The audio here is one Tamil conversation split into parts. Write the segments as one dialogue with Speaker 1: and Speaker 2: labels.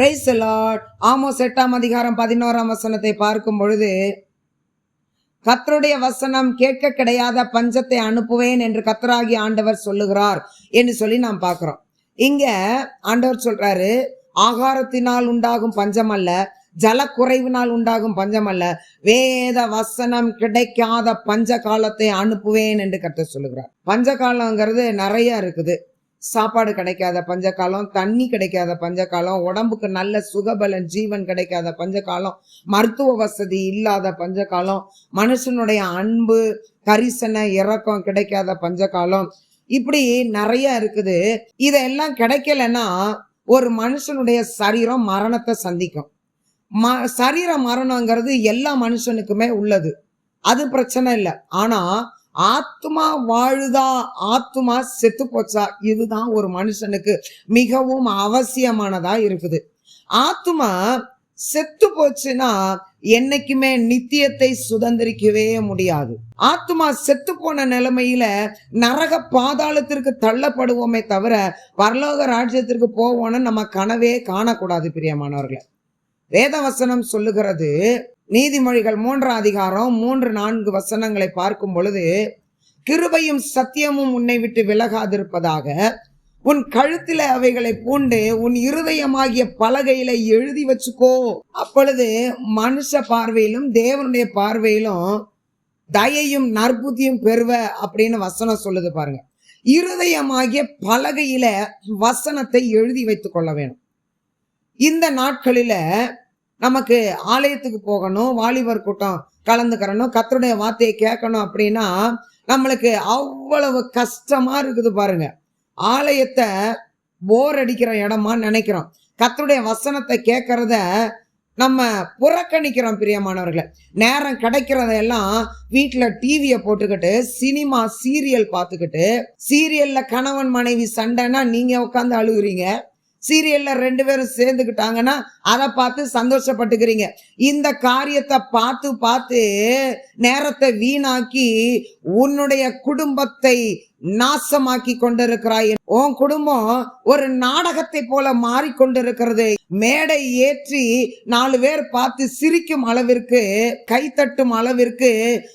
Speaker 1: பிரைஸ் லார்ட் ஆமோஸ் எட்டாம் அதிகாரம் பதினோராம் வசனத்தை பார்க்கும் பொழுது கத்தருடைய வசனம் கேட்க கிடையாத பஞ்சத்தை அனுப்புவேன் என்று கத்தராகி ஆண்டவர் சொல்லுகிறார் என்று சொல்லி நாம் பார்க்கிறோம். இங்க ஆண்டவர் சொல்றாரு ஆகாரத்தினால் உண்டாகும் பஞ்சம் அல்ல ஜலக்குறைவினால் உண்டாகும் பஞ்சம் அல்ல வேத வசனம் கிடைக்காத பஞ்ச காலத்தை அனுப்புவேன் என்று கத்த சொல்லுகிறார். பஞ்ச காலங்கிறது நிறைய இருக்குது. சாப்பாடு கிடைக்காத பஞ்சகாலம் தண்ணி கிடைக்காத பஞ்சகாலம் உடம்புக்கு நல்ல சுகபலன் ஜீவன் கிடைக்காத பஞ்சகாலம் மருத்துவ வசதி இல்லாத பஞ்சகாலம் மனுஷனுடைய அன்பு கரிசனை இரக்கம் கிடைக்காத பஞ்சகாலம். இப்படி நிறைய இருக்குது. இதெல்லாம் கிடைக்கலன்னா ஒரு மனுஷனுடைய சரீரம் மரணத்தை சந்திக்கும். ம சரீர மரணங்கிறது எல்லா மனுஷனுக்குமே உள்ளது. அது பிரச்சனை இல்லை. ஆனால் ஆத்மா வாழுதா ஆத்மா செத்து போச்சா? இதுதான் ஒரு மனுஷனுக்கு மிகவும் அவசியமானதா இருக்குது. ஆத்மா செத்து போச்சுன்னா என்னைக்குமே நித்தியத்தை சுதந்திரிக்கவே முடியாது. ஆத்மா செத்து போன நிலைமையில நரக பாதாளத்திற்கு தள்ளப்படுவோமே தவிர பரலோக ராஜ்யத்திற்கு போவோம்னு நம்ம கனவே காணக்கூடாது பிரியமானவர்களை. வேதவசனம் சொல்லுகிறது நீதிமொழிகள் மூன்றாம் அதிகாரம் மூன்று நான்கு வசனங்களை பார்க்கும் பொழுது கிருபையும் சத்தியமும் உன்னை விட்டு விலகாதிருப்பதாக உன் கழுத்தில அவைகளை பூண்டு உன் இருதயமாகிய பலகையில எழுதி வச்சுக்கோ. அப்பொழுது மனுஷ பார்வையிலும் தேவனுடைய பார்வையிலும் தயையும் நற்புத்தியும் பெறுவ அப்படின்னு வசனம் சொல்லுது பாருங்க. இருதயமாகிய பலகையில வசனத்தை எழுதி வைத்து கொள்ள வேணும். இந்த நாட்களில நமக்கு ஆலயத்துக்கு போகணும் வாலிபர் கூட்டம் கலந்துக்கிறணும் கத்தருடைய வார்த்தையை கேட்கணும் அப்படின்னா நம்மளுக்கு அவ்வளவு கஷ்டமாக இருக்குது பாருங்க. ஆலயத்தை போர் அடிக்கிற இடமா நினைக்கிறோம். கத்தருடைய வசனத்தை கேட்கறத நம்ம புறக்கணிக்கிறோம் பிரியமானவர்களை. நேரம் கிடைக்கிறதெல்லாம் வீட்டில் டிவியை போட்டுக்கிட்டு சினிமா சீரியல் பார்த்துக்கிட்டு சீரியலில் கணவன் மனைவி சண்டைன்னா நீங்கள் உட்காந்து அழுகுறீங்க. சீரியல்ல ரெண்டு பேரும் சேர்ந்துக்கிட்டாங்கன்னா அதை பார்த்து சந்தோஷப்பட்டுக்கிறீங்க. இந்த காரியத்தை பார்த்து பார்த்து நேரத்தை வீணாக்கி உன்னுடைய குடும்பத்தை நாசமாக்கி கொண்டிருக்கிறாய் உன் குடும்பம் ஒரு நாடகத்தை போல மாறிக்கொண்டிருக்கிறது. மேடை ஏற்றி நாலு பேர் பார்த்து சிரிக்கும் அளவிற்கு கைத்தட்டும் அளவிற்கு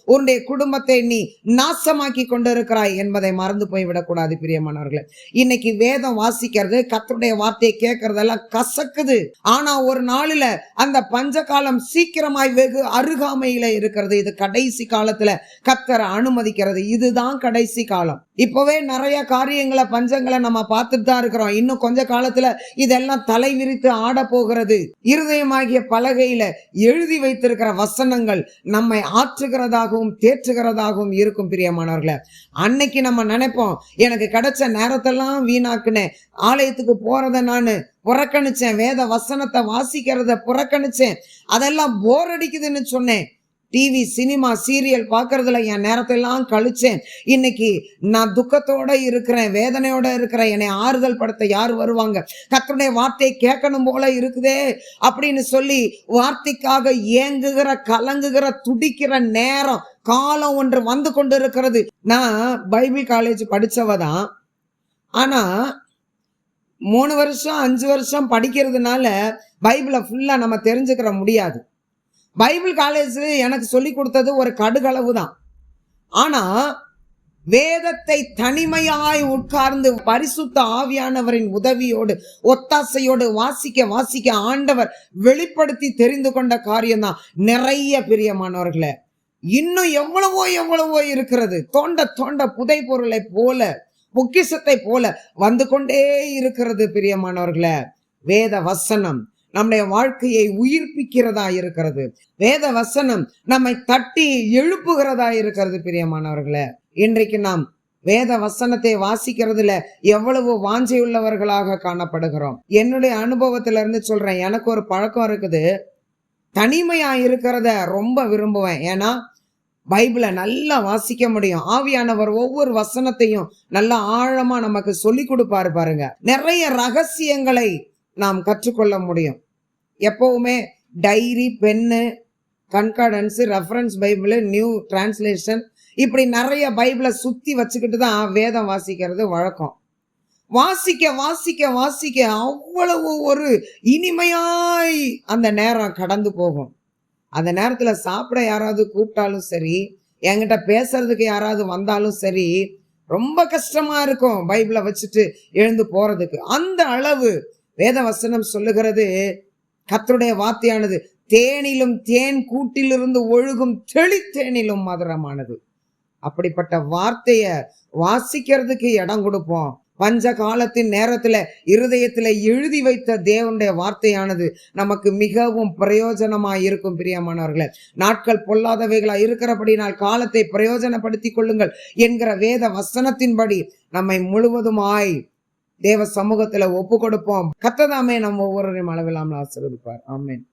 Speaker 1: உன்னுடைய குடும்பத்தை நீ நாசமாக்கி கொண்டிருக்கிறாய் என்பதை மறந்து போய்விடக்கூடாது பிரியமானவர்களே. இன்னைக்கு வேதம் வாசிக்கிறது கத்தருடைய வார்த்தையை கேட்கறதெல்லாம் கசக்குது. ஆனா ஒரு நாளில் அந்த பஞ்ச காலம் சீக்கிரமாய் வெகு அருகாமையில இருக்கிறது. இது கடைசி காலத்துல கத்தரை அனுமதிக்கிறது. இதுதான் கடைசி காலம். இப்போவே நிறைய காரியங்களை பஞ்சங்களை நம்ம பார்த்துட்டு தான் இருக்கிறோம். இன்னும் கொஞ்ச காலத்துல இதெல்லாம் தலை விரித்து ஆட போகிறது. இருதயமாகிய பலகையில எழுதி வைத்திருக்கிற வசனங்கள் நம்மை ஆற்றுகிறதாகவும் தேற்றுகிறதாகவும் இருக்கும் பிரியமானவர்களை. அன்னைக்கு நம்ம நினைப்போம் எனக்கு கிடைச்ச நேரத்தெல்லாம் வீணாக்குனேன் ஆலயத்துக்கு போறத நான் புறக்கணிச்சேன் வேத வசனத்தை வாசிக்கிறத புறக்கணிச்சேன் அதெல்லாம் போர் அடிக்குதுன்னு சொன்னேன். டிவி சினிமா சீரியல் பார்க்கறதுல என் நேரத்தெல்லாம் கழிச்சேன். இன்னைக்கு நான் துக்கத்தோட இருக்கிறேன் வேதனையோட இருக்கிறேன். என்னை ஆறுதல் படுத்த யார் வருவாங்க? கத்தனுடைய வார்த்தையை கேட்கணும் போல இருக்குதே அப்படின்னு சொல்லி வார்த்தைக்காக ஏங்குகிற கலங்குகிற துடிக்கிற நேரம் காலம் ஒன்று வந்து கொண்டு இருக்கிறது நான் பைபிள் காலேஜ் படித்தவ தான். ஆனால் மூணு வருஷம் அஞ்சு வருஷம் படிக்கிறதுனால பைபிளை ஃபுல்லாக நம்ம தெரிஞ்சுக்கிற முடியாது. பைபிள் காலேஜில் எனக்கு சொல்லி கொடுத்தது ஒரு கடுகளவு தான் ஆனால் வேதத்தை தனிமையாய் உட்கார்ந்து பரிசுத்த ஆவியானவரின் உதவியோடு ஒத்தாசையோடு வாசிக்க வாசிக்க ஆண்டவர் வெளிப்படுத்தி தெரிந்து கொண்ட காரியம்தான். நிறைய பிரியமானவர்களே இன்னும் எவ்வளவோ எவ்வளவோ இருக்கிறது. தோண்ட தோண்ட புதை பொருளை போல பொக்கிசத்தை போல வந்து கொண்டே இருக்கிறது பிரியமானவர்களே. வேத வசனம் நம்முடைய வாழ்க்கையை உயிர்ப்பிக்கிறதா இருக்கிறது. வேத வசனம் நம்மை தட்டி எழுப்புகிறதா இருக்கிறது பிரியமானவர்களே. இன்றைக்கு நாம் வேத வசனத்தை வாசிக்கிறதுல எவ்வளவு வாஞ்சையுள்ளவர்களாக காணப்படுகிறோம். என்னுடைய அனுபவத்துல இருந்து சொல்றேன். எனக்கு ஒரு பழக்கம் இருக்குது. தனிமையா இருக்கிறத ரொம்ப விரும்புவேன். ஏன்னா பைபிளை நல்லா வாசிக்க முடியும். ஆவியானவர் ஒவ்வொரு வசனத்தையும் நல்லா ஆழமா நமக்கு சொல்லி கொடுப்பாரு பாருங்க. நிறைய ரகசியங்களை நாம் கற்றுக்கொள்ள முடியும். எப்போவுமே diary pen concordance reference Bible new translation இப்படி நிறைய பைபிளை சுற்றி வச்சுக்கிட்டு தான் வேதம் வாசிக்கிறது வழக்கம். வாசிக்க வாசிக்க வாசிக்க அவ்வளவு ஒரு இனிமையாய் அந்த நேரம் கடந்து போகும். அந்த நேரத்தில் சாப்பிட யாராவது கூப்பிட்டாலும் சரி என்கிட்ட பேசுறதுக்கு யாராவது வந்தாலும் சரி ரொம்ப கஷ்டமா இருக்கும் பைபிளை வச்சுட்டு எழுந்து போறதுக்கு. அந்த அளவு வேத வசனம் சொல்லுகிறது கத்தருடைய வார்த்தையானது தேனிலும் தேன் கூட்டிலிருந்து ஒழுகும் தெளித்தேனிலும் மதுரமானது. அப்படிப்பட்ட வார்த்தைய வாசிக்கிறதுக்கு இடம் கொடுப்போம். பஞ்ச காலத்தின் நேரத்துல இருதயத்துல எழுதி வைத்த தேவனுடைய வார்த்தையானது நமக்கு மிகவும் பிரயோஜனமாக இருக்கும் பிரியமானவர்களே நாட்கள் பொல்லாதவைகளா இருக்கிறபடினால் காலத்தை பிரயோஜனப்படுத்திக் கொள்ளுங்கள் என்கிற வேத வசனத்தின்படி நம்மை முழுவதுமாய் தேவ சமூகத்துல ஒப்பு கொடுப்போம் கத்ததாமே நம்ம ஒவ்வொருவரையும் அளவில்லாமல் ஆசிர்வதிப்பார். ஆமேன்.